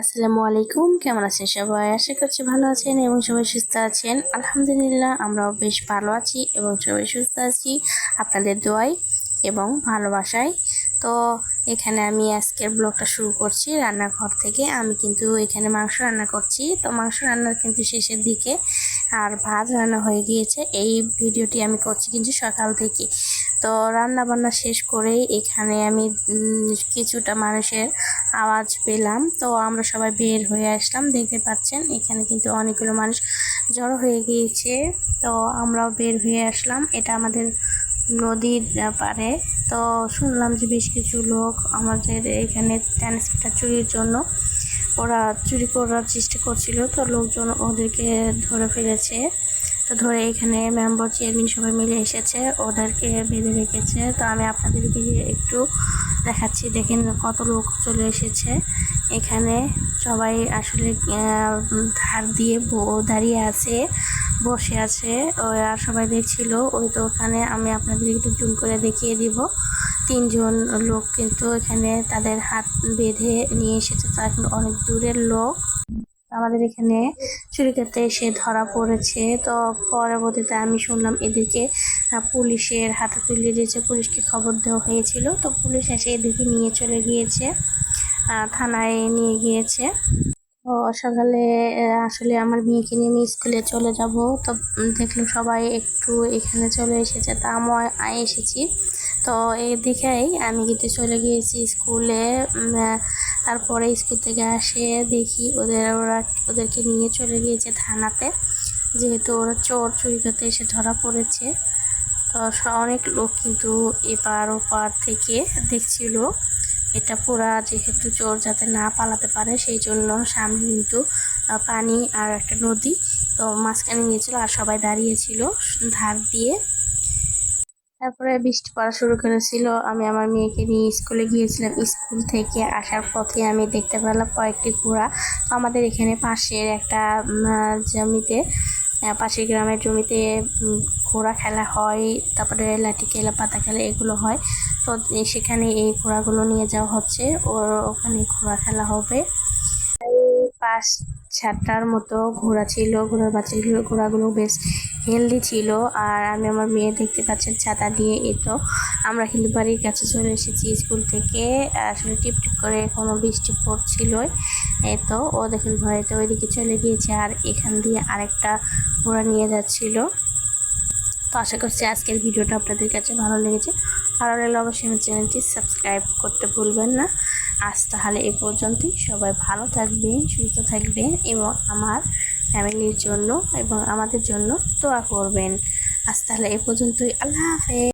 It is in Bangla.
আসসালামু আলাইকুম, কেমন আছেন সবাই? আশা করছি ভালো আছেন এবং সবাই সুস্থ আছেন। আলহামদুলিল্লাহ, আমরাও বেশ ভালো আছি এবং সবাই সুস্থ আছি আপনাদের দোয়াই এবং ভালোবাসায়। তো এখানে আমি আজকের ব্লগটা শুরু করছি রান্নাঘর থেকে। আমি কিন্তু এখানে মাংস রান্না করছি। তো মাংস রান্নার কিন্তু শেষের দিকে আর ভাত রান্না হয়ে গিয়েছে। এই ভিডিওটি আমি করছি কিন্তু সকাল থেকে। তো রান্না বান্না শেষ করে এখানে আমি কিছুটা মানুষের আওয়াজ পেলাম। তো আমরা সবাই বের হয়ে আসলাম। দেখতে পাচ্ছেন, এখানে কিন্তু অনেকগুলো মানুষ জড়ো হয়ে গিয়েছে। তো আমরাও বের হয়ে আসলাম। এটা আমাদের নদীর পারে তো শুনলাম যে বেশ কিছু লোক আমাদের এখানে ট্রান্সমিটার চুরির জন্য ওরা চুরি করার চেষ্টা করছিল, তো লোকজন ওদেরকে ধরে ফেলেছে। তো ধরে এখানে মেম্বার চেয়ারম্যান সবাই মিলে এসেছে, ওদেরকে বেঁধে রেখেছে। তো আমি আপনাদেরকে একটু দেখাচ্ছি, দেখেন কত লোক চলে এসেছে। এখানে সবাই আসলে ধার দিয়ে দাঁড়িয়ে আছে, বসে আছে। আর সবাই দেখছিল, ওই তো ওখানে আমি আপনাদের একটু জুম করে দেখিয়ে দিব। তিনজন লোক কিন্তু এখানে তাদের হাত বেঁধে নিয়ে এসেছে। তারা কিন্তু অনেক দূরের লোক। আমাদের এখানে চুরি করতে এসে ধরা পড়েছে। তো পরবর্তীতে আমি শুনলাম এদেরকে পুলিশের হাতে তুলে দিয়েছে। পুলিশকে খবর দেওয়া হয়েছিল। তো পুলিশ এসে এদেরকে নিয়ে চলে গিয়েছে থানায় নিয়ে গিয়েছে। তো সকালে আসলে আমার মেয়েকে নিয়ে আমি স্কুলে চলে যাব। তো দেখলাম সবাই একটু এখানে চলে এসেছে। তা আমি এসেছি। তো এই দেখেই আমি কিন্তু চলে গিয়েছি স্কুলে তারপরে স্কুল থেকে আসে দেখি ওদের, ওরা ওদেরকে নিয়ে চলে গিয়েছে থানাতে। যেহেতু ওরা চোর চুরি করতে এসে ধরা পড়েছে। তো অনেক লোক কিন্তু এপার ওপার থেকে দেখছিল। এটা পুরা যেহেতু চোর যাতে না পালাতে পারে, সেই জন্য সামনে কিন্তু পানি আর একটা নদী। তো মাঝখানে নিয়েছিল আর সবাই দাঁড়িয়েছিল ধার দিয়ে। তারপরে বৃষ্টি পড়া শুরু করেছিল। আমি আমার মেয়েকে নিয়ে স্কুলে গিয়েছিলাম। স্কুল থেকে আসার পথে আমি দেখতে পেলাম কয়েকটি ঘোড়া। আমাদের এখানে পাশের একটা জমিতে পাশের গ্রামের জমিতে ঘোড়া খেলা হয়, তারপরে লাঠি খেলা, পাতা খেলা এগুলো হয়। তো সেখানে এই ঘোড়াগুলো নিয়ে যাওয়া হচ্ছে। ওর ওখানে ঘোড়া খেলা হবে। পাঁচ সাতটার মতো ঘোড়া ছিল, ঘোড়ার বাচ্চাগুলো ঘোড়াগুলো বেশ হেলদি ছিল। আর আমি আমার মেয়ে দেখতে পাচ্ছেন, ছাতা দিয়ে এতো আমরা কিন্তু বাড়ির কাছে চলে এসেছি স্কুল থেকে। আসলে টিপ টিপ করে এখনও বৃষ্টি পড়ছিল এতো ও দেখেন ভয়েতে ওইদিকে চলে গিয়েছে আর এখান দিয়ে আরেকটা ঘোড়া নিয়ে যাচ্ছিল। তো আশা করছি আজকের ভিডিওটা আপনাদের কাছে ভালো লেগেছে। ভালো লাগলে অবশ্যই আমার চ্যানেলটি সাবস্ক্রাইব করতে ভুলবেন না। আজ তাহলে এ পর্যন্তই। সবাই ভালো থাকবেন, সুস্থ থাকবেন এবং আমার ফ্যামিলির জন্য এবং আমাদের জন্য দোয়া করবেন। আজ তাহলে এ পর্যন্তই। আল্লাহ হাফেজ।